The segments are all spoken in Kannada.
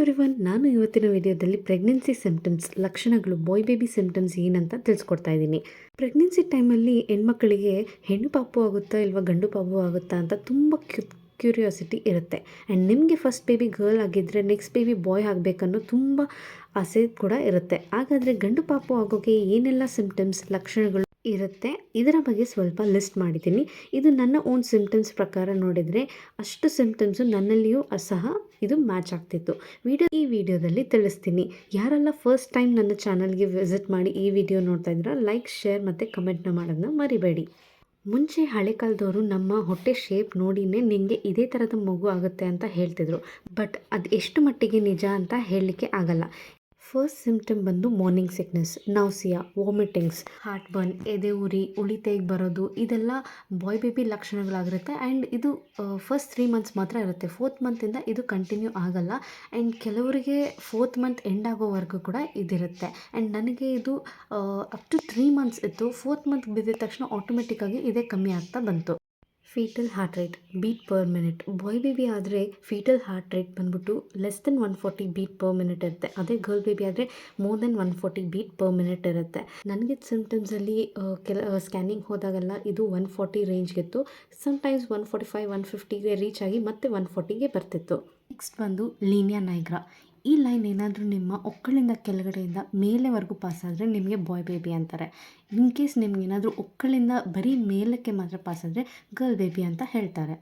ಎವ್ರಿವನ್ ನಾನು ಇವತ್ತಿನ ವಿಡಿಯೋದಲ್ಲಿ ಪ್ರೆಗ್ನೆನ್ಸಿ ಸಿಂಪ್ಟಮ್ಸ್ ಲಕ್ಷಣಗಳು ಬಾಯ್ ಬೇಬಿ ಸಿಂಪ್ಟಮ್ಸ್ ಏನಂತ ತಿಳಿಸ್ಕೊಡ್ತಾ ಇದ್ದೀನಿ. ಪ್ರೆಗ್ನೆನ್ಸಿ ಟೈಮಲ್ಲಿ ಹೆಣ್ಮಕ್ಳಿಗೆ ಹೆಣ್ಣು ಪಾಪು ಆಗುತ್ತಾ ಇಲ್ವಾ ಗಂಡು ಪಾಪು ಆಗುತ್ತಾ ಅಂತ ತುಂಬ ಕ್ಯೂ ಕ್ಯೂರಿಯಾಸಿಟಿ ಇರುತ್ತೆ. ಆ್ಯಂಡ್ ನಿಮಗೆ ಫಸ್ಟ್ ಬೇಬಿ ಗರ್ಲ್ ಆಗಿದ್ದರೆ ನೆಕ್ಸ್ಟ್ ಬೇಬಿ ಬಾಯ್ ಆಗಬೇಕನ್ನೋ ತುಂಬ ಆಸೆ ಕೂಡ ಇರುತ್ತೆ. ಹಾಗಾದರೆ ಗಂಡು ಪಾಪು ಆಗೋಕೆ ಏನೆಲ್ಲ ಸಿಂಪ್ಟಮ್ಸ್ ಲಕ್ಷಣಗಳು ಇರುತ್ತೆ. ಇದರ ಬಗ್ಗೆ ಸ್ವಲ್ಪ ಲಿಸ್ಟ್ ಮಾಡಿದ್ದೀನಿ. ಇದು ನನ್ನ ಓನ್ ಸಿಂಪ್ಟಮ್ಸ್ ಪ್ರಕಾರ ನೋಡಿದರೆ ಅಷ್ಟು ಸಿಮ್ಟಮ್ಸು ನನ್ನಲ್ಲಿಯೂ ಸಹ ಇದು ಮ್ಯಾಚ್ ಆಗ್ತಿತ್ತು. ವಿಡಿಯೋ ಈ ವಿಡಿಯೋದಲ್ಲಿ ತಿಳಿಸ್ತೀನಿ. ಯಾರೆಲ್ಲ ಫಸ್ಟ್ ಟೈಮ್ ನನ್ನ ಚಾನಲ್ಗೆ ವಿಸಿಟ್ ಮಾಡಿ ಈ ವಿಡಿಯೋ ನೋಡ್ತಾ ಇದ್ದೀರಾ ಲೈಕ್ ಶೇರ್ ಮತ್ತು ಕಮೆಂಟ್ನ ಮಾಡೋದನ್ನ ಮರಿಬೇಡಿ. ಮುಂಚೆ ಹಳೆ ಕಾಲದವರು ನಮ್ಮ ಹೊಟ್ಟೆ ಶೇಪ್ ನೋಡಿನೇ ನಿಮಗೆ ಇದೇ ಥರದ ಮಗು ಆಗುತ್ತೆ ಅಂತ ಹೇಳ್ತಿದ್ರು. ಬಟ್ ಅದು ಎಷ್ಟು ಮಟ್ಟಿಗೆ ನಿಜ ಅಂತ ಹೇಳಲಿಕ್ಕೆ ಆಗಲ್ಲ. ಫಸ್ಟ್ ಸಿಮ್ಟಮ್ ಬಂದು morning sickness nausea vomitings heartburn ಎದೆ ಉರಿ ಉಳಿತೈಗೆ ಬರೋದು, ಇದೆಲ್ಲ ಬಾಯ್ ಬೇಬಿ ಲಕ್ಷಣಗಳಾಗಿರುತ್ತೆ. ಆ್ಯಂಡ್ ಇದು ಫಸ್ಟ್ ತ್ರೀ ಮಂತ್ಸ್ ಮಾತ್ರ ಇರುತ್ತೆ. ಫೋರ್ತ್ ಮಂತಿಂದ ಇದು ಕಂಟಿನ್ಯೂ ಆಗಲ್ಲ. ಆ್ಯಂಡ್ ಕೆಲವರಿಗೆ ಫೋರ್ತ್ ಮಂತ್ ಎಂಡ್ ಆಗೋವರೆಗೂ ಕೂಡ ಇದಿರುತ್ತೆ. ಆ್ಯಂಡ್ ನನಗೆ ಇದು ಅಪ್ ಟು ತ್ರೀ ಮಂತ್ಸ್ ಇತ್ತು. ಫೋರ್ತ್ ಮಂತ್ ಬಿದ್ದಿದ ತಕ್ಷಣ ಆಟೋಮೆಟಿಕ್ಕಾಗಿ ಇದೇ ಕಮ್ಮಿ ಆಗ್ತಾ ಬಂತು. Foetal heart rate beat per minute. Boy baby ಆದರೆ ಫೀಟಲ್ ಹಾರ್ಟ್ ರೇಟ್ ಬಂದ್ಬಿಟ್ಟು less than one forty beat per minute ಇರುತ್ತೆ. ಅದೇ ಗರ್ಲ್ ಬೇಬಿ ಆದರೆ more than one forty beat per minute ಇರುತ್ತೆ. ನನಗೆ ಸಿಮ್ಟಮ್ಸಲ್ಲಿ ಕೆಲ ಸ್ಕ್ಯಾನಿಂಗ್ ಹೋದಾಗೆಲ್ಲ ಇದು one forty ರೇಂಜ್ಗಿತ್ತು sometimes one forty five one ಫಿಫ್ಟಿಗೆ reach ಆಗಿ ಮತ್ತೆ ಒನ್ ಫಾರ್ಟಿಗೆ ಬರ್ತಿತ್ತು. ನೆಕ್ಸ್ಟ್ ಬಂದು ಲೀನಿಯಾ ನೈಗ್ರಾ. ಈ ಲೈನ್ ಏನಾದರೂ ನಿಮ್ಮ ಒಕ್ಕಳಿಂದ ಕೆಳಗಡೆಯಿಂದ ಮೇಲೆವರೆಗೂ ಪಾಸ್ ಆದರೆ ನಿಮಗೆ ಬಾಯ್ ಬೇಬಿ ಅಂತಾರೆ. ಇನ್ ಕೇಸ್ ನಿಮ್ಗೆ ಏನಾದರೂ ಒಕ್ಕಳಿಂದ ಬರೀ ಮೇಲಕ್ಕೆ ಮಾತ್ರ ಪಾಸ್ ಆದರೆ ಗರ್ಲ್ ಬೇಬಿ ಅಂತ ಹೇಳ್ತಾರೆ.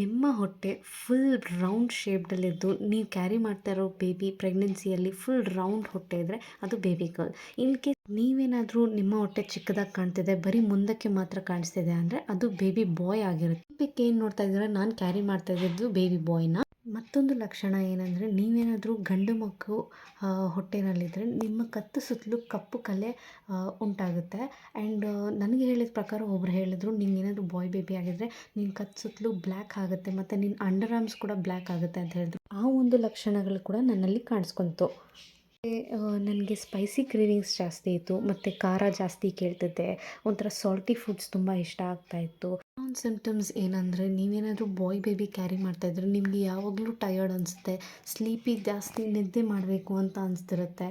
ನಿಮ್ಮ ಹೊಟ್ಟೆ ಫುಲ್ ರೌಂಡ್ ಶೇಪ್ಡಲ್ಲಿದ್ದು ನೀವು ಕ್ಯಾರಿ ಮಾಡ್ತಾ ಇರೋ ಬೇಬಿ ಪ್ರೆಗ್ನೆನ್ಸಿಯಲ್ಲಿ ಫುಲ್ ರೌಂಡ್ ಹೊಟ್ಟೆ ಇದ್ದರೆ ಅದು ಬೇಬಿ ಗರ್ಲ್. ಇನ್ ಕೇಸ್ ನೀವೇನಾದರೂ ನಿಮ್ಮ ಹೊಟ್ಟೆ ಚಿಕ್ಕದಾಗಿ ಕಾಣ್ತಿದೆ, ಬರೀ ಮುಂದಕ್ಕೆ ಮಾತ್ರ ಕಾಣಿಸ್ತಿದೆ ಅಂದರೆ ಅದು ಬೇಬಿ ಬಾಯ್ ಆಗಿರುತ್ತೆ. ಬೇಕೇನು ಏನು ನೋಡ್ತಾ ಇದ್ದೀರಾ? ನಾನು ಕ್ಯಾರಿ ಮಾಡ್ತಾ ಇದ್ದಿದ್ದು ಬೇಬಿ ಬಾಯ್ನ? ಮತ್ತೊಂದು ಲಕ್ಷಣ ಏನಂದರೆ ನೀವೇನಾದರೂ ಗಂಡು ಮಕ್ಕಳು ಹೊಟ್ಟೆನಲ್ಲಿದ್ದರೆ ನಿಮ್ಮ ಕತ್ತು ಸುತ್ತಲೂ ಕಪ್ಪು ಕಲೆ ಉಂಟಾಗುತ್ತೆ. ಆ್ಯಂಡ್ ನನಗೆ ಹೇಳಿದ ಪ್ರಕಾರ ಒಬ್ರು ಹೇಳಿದ್ರು ನಿಂಗೇನಾದರೂ ಬಾಯ್ ಬೇಬಿ ಆಗಿದ್ದರೆ ನಿನ್ನ ಕತ್ತು ಸುತ್ತಲೂ ಬ್ಲ್ಯಾಕ್ ಆಗುತ್ತೆ ಮತ್ತು ನಿನ್ನ ಅಂಡರ್ ಆರ್ಮ್ಸ್ ಕೂಡ ಬ್ಲ್ಯಾಕ್ ಆಗುತ್ತೆ ಅಂತ ಹೇಳಿದ್ರು. ಆ ಒಂದು ಲಕ್ಷಣಗಳು ಕೂಡ ನನ್ನಲ್ಲಿ ಕಾಣಿಸ್ಕೊಂತು. ನನಗೆ ಸ್ಪೈಸಿ ಕ್ರೀವಿಂಗ್ಸ್ ಜಾಸ್ತಿ ಇತ್ತು, ಮತ್ತು ಖಾರ ಜಾಸ್ತಿ ಕೇಳ್ತಿದ್ದೆ. ಒಂಥರ ಸಾಲ್ಟಿ ಫುಡ್ಸ್ ತುಂಬ ಇಷ್ಟ ಆಗ್ತಾಯಿತ್ತು ಒಂದು ಸಿಮ್ಟಮ್ಸ್ ಏನಂದರೆ ನೀವೇನಾದರೂ ಬಾಯ್ ಬೇಬಿ ಕ್ಯಾರಿ ಮಾಡ್ತಾಯಿದ್ರೆ ನಿಮಗೆ ಯಾವಾಗಲೂ ಟಯರ್ಡ್ ಅನಿಸುತ್ತೆ. ಸ್ಲೀಪಿ ಜಾಸ್ತಿ ನಿದ್ದೆ ಮಾಡಬೇಕು ಅಂತ ಅನಿಸ್ತಿರುತ್ತೆ.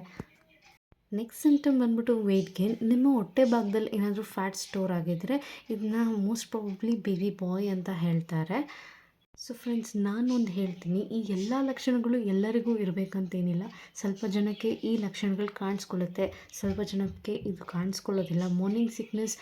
ನೆಕ್ಸ್ಟ್ ಸಿಮ್ಟಮ್ ಬಂದ್ಬಿಟ್ಟು ವೆಯ್ಟ್ ಗೇನ್ ನಿಮ್ಮ ಹೊಟ್ಟೆ ಭಾಗದಲ್ಲಿ ಏನಾದರೂ ಫ್ಯಾಟ್ ಸ್ಟೋರ್ ಆಗಿದ್ದರೆ ಇದನ್ನ ಮೋಸ್ಟ್ ಪ್ರಾಬಬ್ಲಿ ಬೇಬಿ ಬಾಯ್ ಅಂತ ಹೇಳ್ತಾರೆ. ಸೊ ಫ್ರೆಂಡ್ಸ್ ನಾನೊಂದು ಹೇಳ್ತೀನಿ, ಈ ಎಲ್ಲ ಲಕ್ಷಣಗಳು ಎಲ್ಲರಿಗೂ ಇರಬೇಕಂತೇನಿಲ್ಲ. ಸ್ವಲ್ಪ ಜನಕ್ಕೆ ಈ ಲಕ್ಷಣಗಳು ಕಾಣಿಸ್ಕೊಳ್ಳುತ್ತೆ. ಸ್ವಲ್ಪ ಜನಕ್ಕೆ ಇದು ಕಾಣಿಸ್ಕೊಳ್ಳೋದಿಲ್ಲ. ಮಾರ್ನಿಂಗ್ ಸಿಕ್ನೆಸ್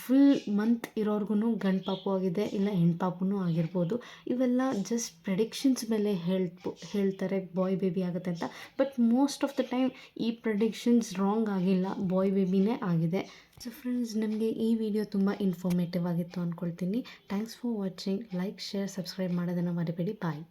ಫುಲ್ ಮಂತ್ ಇರೋರ್ಗು ಗಂಡು ಪಾಪು ಆಗಿದೆ, ಇಲ್ಲ ಹೆಣ್ಣು ಪಾಪುನೂ ಆಗಿರ್ಬೋದು. ಇವೆಲ್ಲ ಜಸ್ಟ್ ಪ್ರೆಡಿಕ್ಷನ್ಸ್ ಮೇಲೆ ಹೇಳ್ಬೋ ಹೇಳ್ತಾರೆ ಬಾಯ್ ಬೇಬಿ ಆಗುತ್ತೆ ಅಂತ. But most of the time ಈ ಪ್ರೆಡಿಕ್ಷನ್ಸ್ ರಾಂಗ್ ಆಗಿಲ್ಲ ಬಾಯ್ ಬೇಬಿನೇ ಆಗಿದೆ. ಸೊ ಫ್ರೆಂಡ್ಸ್ ನಮಗೆ ಈ ವಿಡಿಯೋ ತುಂಬ ಇನ್ಫಾರ್ಮೇಟಿವ್ ಆಗಿತ್ತು ಅಂದ್ಕೊಳ್ತೀನಿ thanks for watching like share subscribe ಮಾಡೋದನ್ನು ಮರಿಬೇಡಿ. ಬಾಯ್